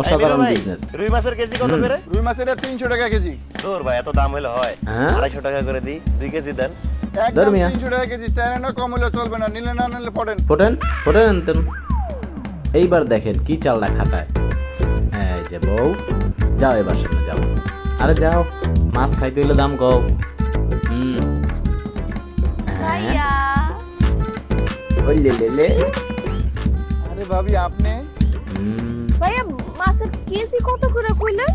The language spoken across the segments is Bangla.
অসাধারণ বিজনেস রুই মাছের কেজি কত করে? রুই মাছের তিনশো টাকা কেজি। দূর ভাই এত দাম হলে হয়। হ্যাঁ? আড়াইশো টাকা করে দি দুই কেজি দেন। একদম ধর্মিয়া। তিনশো টাকা কেজি চাইলে না কম হলে চলবে না নিলে না নিলে পড়েন ফোটেন? ফোটেন আনতেন এইবার দেখেন কি চালটা খাটায়। এই যে বউ যাও এবার সামনে যাও। আরে যাও মাছ খাইতে হইলে দাম কও। হুম। হ্যাঁ, ভাইয়া। ওই লে লে লে। আরে ভাবি আপনি? হুম, মাছের কেজি কত করে কইলেন?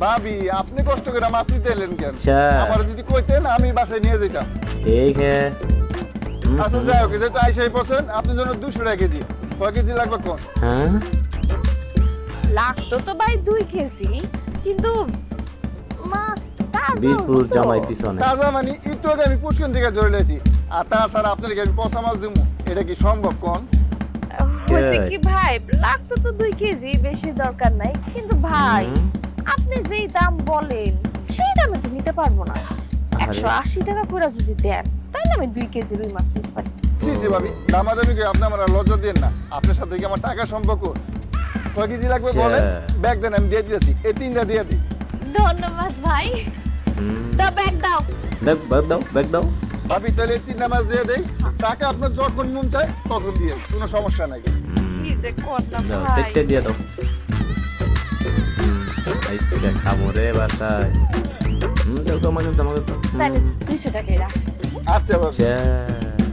ভাবি আপনি কষ্ট করে মাছ নিতে এলেন কেন? আচ্ছা। আমার যদি কইতেন আমি বাসায় নিয়ে যেতাম। ঠিক হ্যাঁ আচ্ছা যাই হোক যেহেতু আইসাই পছন্দ আপনার জন্য দুশো টাকা কেজি। কয় কেজি লাগবে কোন? হ্যাঁ? লাগতো তো ভাই দুই কেজি কিন্তু মাছ তাজা বীরপুর জামাই পিছনে। তাজা মানে একটু আগে আমি পুষ্কন থেকে আর তাছাড়া আপনাকে আমি পচা মাছ দিব এটা কি সম্ভব কোন? হয়েছে কি ভাই লাগতো তো দুই কেজি বেশি দরকার নাই। কিন্তু ভাই আপনি যেই দাম বলেন সেই দামে তো নিতে পারব না। একশো আশি টাকা করে যদি দেন তাহলে আমি দুই কেজি রুই মাছ নিতে পারি। জি জি ভাবি দামাদামি করে আপনি আমার লজ্জা দেন না। আপনার সাথে কি আমার টাকা সম্পর্ক? কয় কেজি লাগবে আচ্ছা। বলেন? ব্যাগ দেন আমি দিয়ে দিয়েছি এই তিনটা দিয়ে দিই। ধন্যবাদ ভাই। দাও ব্যাগ দাও। ব্যাগ দাও ব্যাগ দাও। ভাবি তাহলে তিনটা মাছ দিয়ে দেই। টাকা আপনার যখন মন চায় তখন দিয়ে কোনো সমস্যা নাই। যে করলাম দাও ভাই। চেকটা দিয়ে দাও। আইসক্রিম খাব রে বাসায়। হুম দাও তো আমাকে আমাকে দাও। তাহলে দুইশো টাকাই রাখ। আচ্ছা আচ্ছা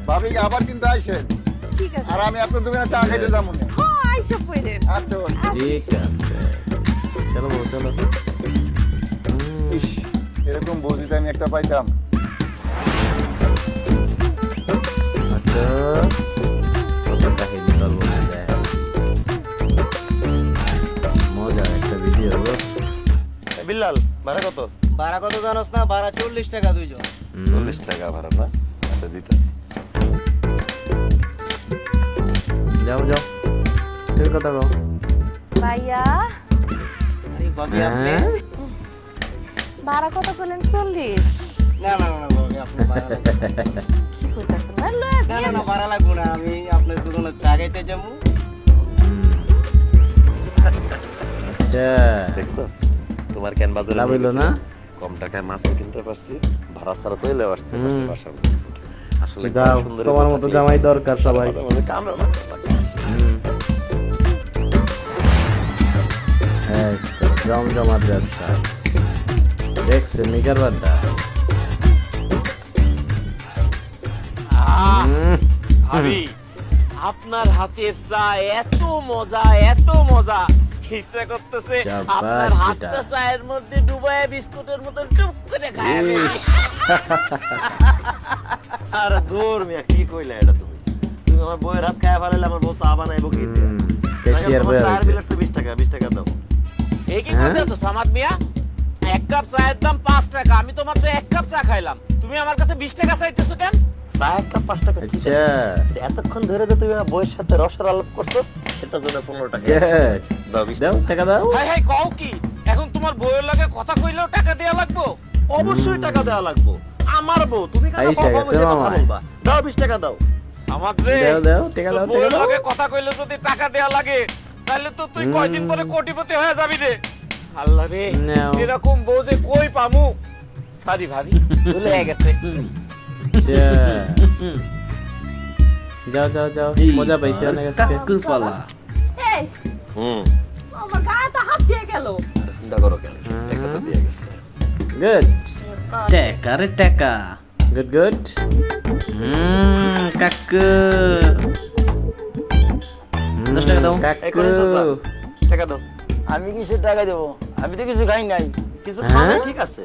ভাবি আবার কিন্তু আইসেন। ঠিক আছে। আর আমি আপনার দোকানে চা খাইতে যাব না। হ্যাঁ আইসা পড়েন আচ্ছা ঠিক আছে। চলো চলো। এরকম আমি একটা পাইতাম। ভাড়া কত? ভাড়া কত জানোস না? ভাড়া চল্লিশ টাকা দুইজন। চল্লিশ টাকা ভাড়া না? আচ্ছা দিতেছি। যাও যাও। তুই কথা কও। ভাইয়া। আরে ভাবি আপনি? হ্যাঁ? ভাড়া কত করলেন চল্লিশ। না না না আপনি ভাড়া লাগবে না। কি কইতাছেন? না না না ভাড়া লাগবে না। আমি আপনার দোকানে চা খাইতে যাব। আচ্ছা। দেখছ? তোমার কেন বাজারে লাভ হইল না? কম টাকায় মাছও কিনতে পারছি ভাড়া ছাড়া চলে আসতে পারছি। আসলে যাও তোমার মতো জামাই দরকার সবাই। কামড়া তো জমজমাট ব্যবসা। দেখছে মিকার বাড্ডা। আপনার হাতের চা এত মজা এত মজা। ইচ্ছা করতেছে আপনার হাতটা চায়ের মধ্যে ডুবায় বিস্কুটের মতো টুক করে খায়। আরে দূর মিয়া কি কইলা এটা তুমি তুমি আমার বইয়ের হাত খায় ফেলাইলে আমার বউ চা বানাইবো কি দিয়ে? রয়েছে। বিল আসছে 20 টাকা 20 টাকা দাও এই কি হ্যাঁ? করতেছো সামাদ মিয়া এক কাপ চায়ের দাম পাঁচ টাকা আমি তোমার এক চা খাইলাম। তুমি আমার কাছে বিশ টাকা চাইতেছো কেন? চা এক কাপ 5 টাকা ঠিক আচ্ছা। আছে এতক্ষণ ধরে যে তুমি বইয়ের সাথে রসের আলাপ করছ সেটার জন্য 15 টাকা দাও 20 দাও টাকা। দাও। হাই হাই কও কি? এখন তোমার বইয়ের লাগে কথা কইলেও টাকা দেয়া লাগবো? অবশ্যই টাকা দেওয়া লাগবে। আমার বউ তুমি কেন কথা বলবা? দাও 20 টাকা দাও। সামাদ দাও দাও টাকা দাও দাও। লগে কথা কইলে যদি টাকা দেয়া লাগে তাহলে তো তুই কয়দিন পরে কোটিপতি হয়ে যাবি রে। আল্লাহ রে এরকম বউ যে কই পামু? সারি ভাবি ভুলে গেছে। আচ্ছা। যাও যাও যাও মজা পাইছি অনেক আজকে। এই হুম। আমার গায়ে তো হাত দিয়ে গেল। চিন্তা করো কেন টাকা তো দিয়ে গেছে। গুড টাকা রে টাকা। গুড গুড হুম কাকু। দশ টাকা দাও। কাকু। টাকা আমি কিসের টাকা দেবো? আমি তো কিছু খাই নাই। কিছু হ্যাঁ? খাবে ঠিক আছে।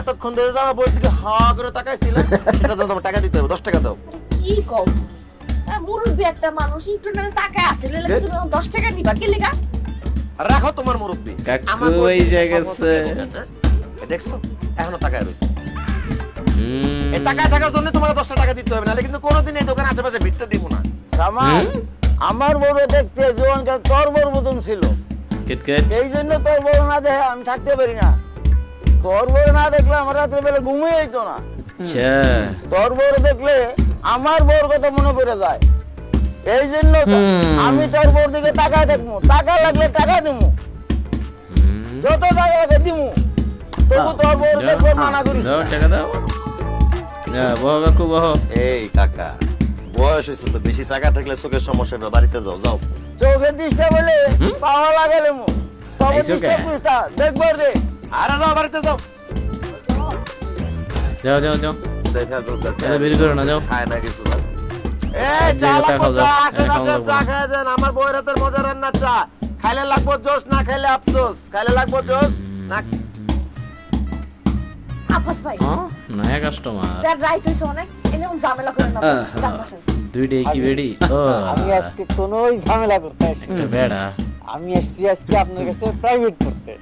এতক্ষণ ধরে যাওয়া বই দিকে হা করে তাকাইছিল সেটা তো তোমার টাকা দিতে হবে 10 টাকা দাও। কি কও হ্যাঁ, মুরব্বী একটা মানুষ একটু না তাকায় আছে Good. তুমি আমার দশ টাকা নিবা কি লিগা? রাখো তোমার মুরব্বি। আমার বই এই দিকে জায়গা সব আছে। বলতে হবে, হ্যাঁ? দেখছ? এখনও টাকায় রইছে এই টাকায় থাকার জন্য তোমার 10 টাকা দিতে হবে নাহলে কিন্তু কোনোদিন এই দোকান আশেপাশে ভিড়তে দিব না। সামান আমার বড় দেখতে জোয়ানকাল তোর বড় মতন ছিল। এই জন্য তোর বড় না দেখে আমি থাকতে পারি না। তোর না দেখলে আমার রাত্রে বেলা ঘুমিয়ে যেত না। আচ্ছা তোর দেখলে আমার বউর কথা মনে পড়ে যায়। এই জন্য আমি তোর বউর দিকে টাকা দেখব টাকা লাগলে টাকা দেবো যত টাকা লাগে দিমু। তবু তোর বউ যাও, দেখব মানা করিস টাকা দাও। যা বহ কাকু বহ। এই কাকা বয়স হয়েছে তো বেশি টাকা থাকলে চোখের সমস্যা হবে, বাড়িতে যাও যাও। চোখের দিশটা বলে পাওয়া লাগালে মু তবে এই চোখে? দেখব রে আরে যাও বাড়িতে যাও। যাও যাও যাও। দেখা দরকার এটা বের করো না যাও। খায় না কিছু না। এই চা চা লাগবো চা আসেন আসেন চা খায় যান। আমার বউয়ের হাতের মজা রান্না চা। খাইলে লাগবো জোশ না খাইলে আফসোস। খাইলে লাগবো জোশ না আব্বাস ভাই। নয়া কাস্টমার তার রাইট হইছে অনেক। এনে উন ঝামেলা করে না যান বাসায় যান। দুইটাই কি বেডি আমি আজকে কোনোই ঝামেলা করতে আসি বেড়া। আমি এসছি আজকে আপনার কাছে প্রাইভেট করতে।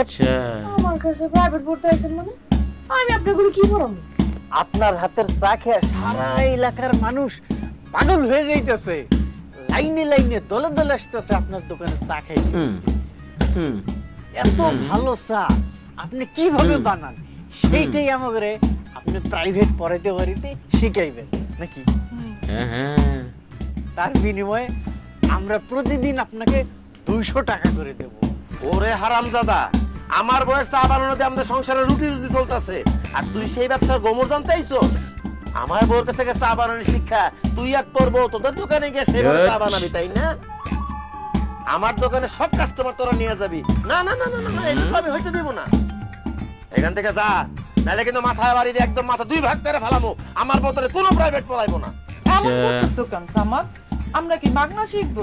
আচ্ছা আমার কাছে প্রাইভেট পড়তে আইছেন মানে? আমি কি আপনার হাতের চা খেয়ে সারা এলাকার মানুষ পাগল হয়ে যাইতেছে। লাইনে লাইনে দলে দলে আসতেছে আপনার দোকানে চা খাইতে। হুম হুম। এত ভালো চা আপনি কীভাবে বানান? সেইটাই আমাকে আপনি প্রাইভেট পড়াইতে পারিতে শিখাইবেন নাকি? হ্যাঁ হ্যাঁ। তার বিনিময়ে আমরা প্রতিদিন আপনাকে দুইশো টাকা করে দেব। ওরে হারামজাদা আমার বয়স চা বানানোতে আমাদের সংসারে রুটি রুটি চলতেছে। আর তুই সেই ব্যবসার গোমর জানতে আইছো? আমার বউর কাছ থেকে চা বানানোর শিক্ষা তুই আর তোর বউ তোদের দোকানে গিয়ে সেভাবে চা বানাবি তাই না? আমার দোকানে সব কাস্টমার তোরা নিয়ে যাবি। না না না না না আমি হইতে দেবো না। এখান থেকে যা নাহলে কিন্তু মাথায় বাড়ি দিয়ে একদম মাথা দুই ভাগ করে ফেলামো। আমার বোতলে কোনো প্রাইভেট পড়াইবো না। এমন আচ্ছা। করতেছো কেন সামাদ? আমরা কি মাগনা শিখব?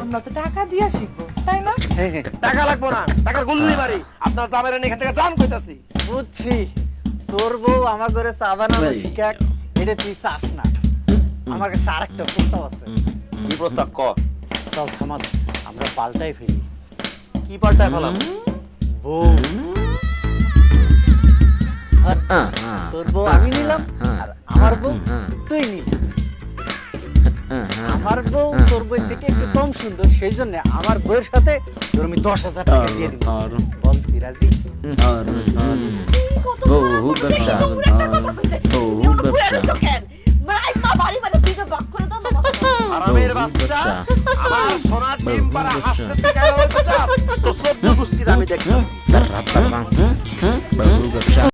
আমরা তো টাকা দিয়া শিখব তাই না? টাকা লাগবো না টাকার গুল্লি মারি আপনার জামের এখান থেকে জান কইতাছি। বুঝছি। তোর বউ আমার ঘরে চা বানানো শিখাক এটা তুই চাস না। আমার কাছে আর একটা প্রস্তাব আছে। কি প্রস্তাব? ক। চল সামাদ আমরা পাল্টাই ফেলি। কি পাল্টায় ফেলাম? বউ। হ্যাঁ, হ্যাঁ, তোর বউ আমি নিলাম হ্যাঁ, আর আমার বউ হ্যাঁ, তুই নিলি। হ্যাঁ, হ্যাঁ, আমার বউ হ্যাঁ, তোর বই থেকে একটু কম সুন্দর সেই জন্য আমার বউয়ের সাথে তোর আমি দশ হাজার টাকা দিয়ে দিব। বল রাজি? বহু ব্যবসা। বহু ব্যবসা। মানে দুইটা ভাগ করে দাও না, বাবা। আরামের বাচ্চা আমার সোনার ডিম পাড়া হাসতে থেকে আর হইতে চাস তো সদ্য গোষ্ঠীর আমি দেখতেছি।